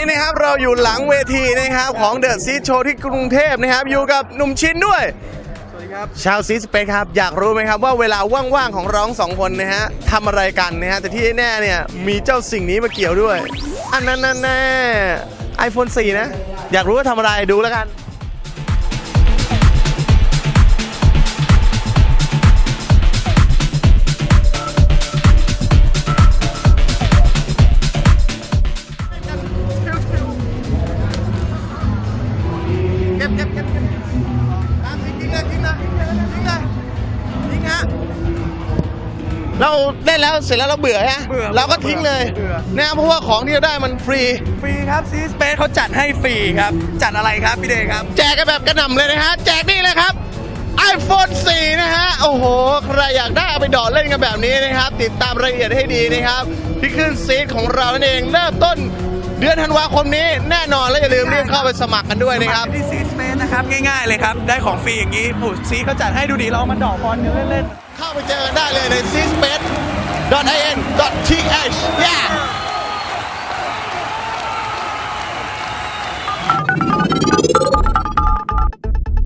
อนนี้นะครับเราอยู่หลังเวทีนะครับของเดอะซีโชว์ที่กรุงเทพนะครับ อยู่กับหนุ่มชินด้วยสวัสดีครับชาวซีสเปคครับ อยากรู้ไหมครับว่าเวลาว่างๆของร้องสองคนนะฮะทำอะไรกันนะฮะ แต่ที่แน่ๆเนี่ยมีเจ้าสิ่งนี้มาเกี่ยวด้วย อันนั้นแน่ไอโฟน4นะ อยากรู้ว่าทำอะไรดูแล้วกัน เราเล่นแล้วเสร็จแล้วเราเบื่อฮะเบื่อเราก็ทิ้งเลยเบื่อ นะเพราะว่าของที่เราได้มันฟรี ฟรีครับซีสเปซเขาจัดให้ฟรีครับ จัดอะไรครับพี่เดย์ครับ แจกกันแบบกระหน่ำเลยนะฮะ แจกนี่เลยครับ iPhone 4 นะฮะ โอ้โห ใครอยากได้เอาไปดอดเล่นกันแบบนี้นะครับ ติดตามรายละเอียดให้ดีนะครับ ที่ขึ้นซีดของเรานั่นเองเริ่มต้น เดือนธันวาคมนี้แน่นอนและอย่าลืมรีบเข้าไปสมัครกันด้วยนะครับที่ซีสเปซนะครับง่ายๆเลยครับ ได้ของฟรีอย่างนี้ผู้ซีเขาจัดให้ดูดีเรามาดอกบอลเล่นเข้าไปเจอกันได้เลยใน c s p a c e in th yeah